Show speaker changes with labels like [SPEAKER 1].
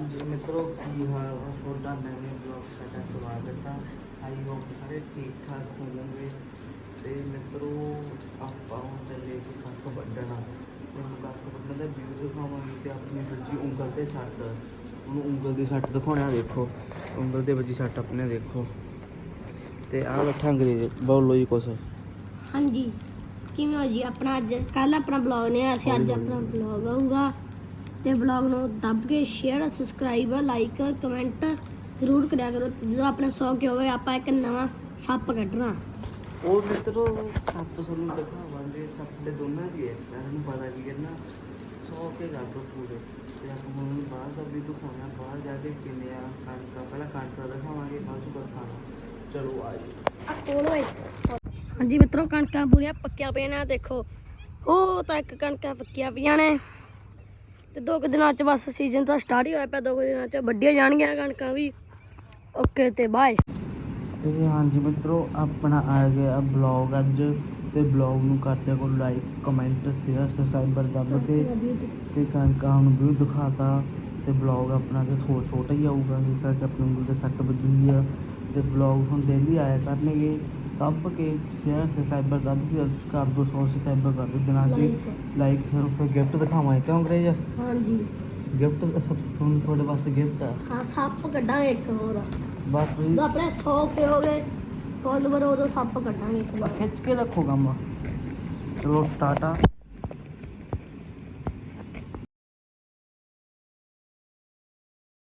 [SPEAKER 1] ਹਾਂਜੀ ਮਿੱਤਰੋ ਕੀ ਹਾਲ ਹੈ ਤੁਹਾਡਾ ਨਵੇਂ ਬਲੌਗ ਸਾਡਾ ਸਵਾਗਤ ਹੈ ਆਈ ਹੋਪ ਸਾਰੇ ਠੀਕ ਠਾਕ ਹੋਵੋਗੇ। ਤੇ ਮਿੱਤਰੋ ਆਪਾਂ ਹੁਣ ਚੱਲੇ ਸੀ ਕੱਖ ਵੱਢਣਾ। ਹੁਣ ਕੱਖ ਵੱਢਣ ਦਾ ਵੀਡੀਓ ਦਿਖਾਵਾਂਗੇ ਤੇ ਆਪਣੀ ਦੂਜੀ ਉਂਗਲ ਤੇ ਸੱਟ। ਉਹਨੂੰ ਉਂਗਲ ਦੀ ਸੱਟ ਦਿਖਾਉਣਾ ਦੇਖੋ। ਉਂਗਲ ਦੇ ਵੱਜੀ ਸੱਟ ਆਪਣੇ ਦੇਖੋ। ਤੇ ਆਹ ਬੈਠਾ ਅੰਗਰੇਜ਼ ਬੋਲੋ ਜੀ ਕੁਛ।
[SPEAKER 2] ਹਾਂਜੀ। ਕਿਵੇਂ ਹੋ ਜੀ ਆਪਣਾ ਅੱਜ? ਕੱਲ ਆਪਣਾ ਬਲੌਗ ਨੇ ਅਸੀਂ ਅੱਜ ਆਪਣਾ ਬਲੌਗ ਆਊਗਾ। ਤੇ ਬਲੌਗ ਨੂੰ ਦੱਬ ਕੇ ਸ਼ੇਅਰ ਸਬਸਕ੍ਰਾਈਬ ਲਾਈਕ ਕਮੈਂਟ ਜ਼ਰੂਰ ਕਰਿਆ ਕਰੋ। ਜਦੋਂ ਆਪਣੇ 100 ਕੇ ਹੋਵੇ ਆਪਾਂ ਇੱਕ ਨਵਾਂ ਸੱਪ ਕੱਢਣਾ।
[SPEAKER 1] ਉਹ ਮਿੱਤਰੋ ਸੱਪ ਤੁਹਾਨੂੰ ਦਿਖਾਵਾਂਗੇ। ਸੱਪ ਦੇ ਦੋਨਾਂ ਦੀ ਹੈ। ਨੂੰ ਪਤਾ ਕੀ ਕਰਨਾ ਸੌ ਕੇ ਕਰ ਦੋ ਪੂਰੇ। ਤੇ ਆਪਾਂ ਹੁਣ ਬਾਹਰ ਦਾ ਵੀ ਦਿਖਾਉਣਾ। ਬਾਹਰ ਜਾ ਕੇ ਕਿੰਨੇ ਆ ਕਣਕਾਂ ਪਹਿਲਾਂ ਕਣਕਾਂ ਦਿਖਾਵਾਂਗੇ ਬਾਅਦ ਚ ਖਾਣਾ ਚਲੋ ਆ ਜੀ।
[SPEAKER 2] ਆ ਕੋਲ ਓਏ ਹਾਂਜੀ ਮਿੱਤਰੋ ਕਣਕਾਂ ਪੂਰੀਆਂ ਪੱਕੀਆਂ ਪਈਆਂ ਨੇ ਦੇਖੋ। ਉਹ ਤਾਂ ਇੱਕ ਕਣਕਾਂ ਪੱਕੀਆਂ ਪਈਆਂ ਨੇ। ਤੇ ਦੋ ਕੁ ਦਿਨਾਂ ਚ ਬਸ ਸੀਜ਼ਨ ਤਾਂ ਸਟਾਰਟ ਹੀ ਹੋਇਆ ਪਿਆ, ਦੋ ਕੁ ਦਿਨਾਂ ਚ ਵੱਡੀਆਂ ਜਾਣਗੀਆਂ ਕਣਕਾਂ ਵੀ। ਓਕੇ ਤੇ ਬਾਏ
[SPEAKER 1] ਤੇ ਹਾਂਜੀ ਮਿੱਤਰੋ, ਆਪਣਾ ਆ ਗਿਆ ਬਲੌਗ ਅੱਜ, ਤੇ ਬਲੌਗ ਨੂੰ ਕਰ ਦਿਆ ਲਾਈਕ ਕਮੈਂਟ ਸ਼ੇਅਰ ਸਬਸਕ੍ਰਾਈਬਰ ਦੱਬ ਕੇ। ਤੇ ਕਣਕਾਂ ਨੂੰ ਵੀ ਦਿਖਾਤਾ, ਤੇ ਬਲੌਗ ਆਪਣਾ ਤੇ ਥੋੜਾ ਛੋਟਾ ਹੀ ਆਊਗਾ ਇਸ ਕਰਕੇ ਆਪਣੀ ਉਂਗਲ ਤੇ ਸੱਟ ਵੱਜੀ ਹੋਈ ਆ। ਤੇ ਬਲੌਗ ਹੁਣ ਡੇਲੀ ਆਇਆ ਕਰਨਗੇ। ਦੱਬ ਕੇ ਸ਼ੇਅਰ ਸਬਸਕ੍ਰਾਈਬਰ ਦੱਬ ਕੇ ਕਰ ਦੋ 100 ਸਬਸਕ੍ਰਾਈਬਰ ਕਰ ਦੋ ਦਿਨਾਂ ਚ ਲਾਈਕ ਫਿਰ ਫਿਰ ਗਿਫਟ ਦਿਖਾਵਾਂਗੇ ਕਿਉਂ ਅੰਗਰੇਜ਼?
[SPEAKER 2] ਹਾਂਜੀ।
[SPEAKER 1] ਗਿਫਟ ਸਭ ਤੁਹਾਨੂੰ ਤੁਹਾਡੇ ਵਾਸਤੇ ਗਿਫਟ ਆ।
[SPEAKER 2] ਹਾਂ ਸੱਪ ਕੱਢਾਂਗੇ ਇੱਕ ਹੋਰ।
[SPEAKER 1] ਬਸ
[SPEAKER 2] ਜਦੋਂ ਆਪਣੇ 100 ਕੇ ਹੋ ਗਏ ਫੋਲੋਵਰ ਉਦੋਂ ਸੱਪ ਕੱਢਾਂਗੇ ਇੱਕ ਵਾਰ।
[SPEAKER 1] ਖਿੱਚ ਕੇ ਰੱਖੋ ਕੰਮ। ਚਲੋ ਟਾਟਾ।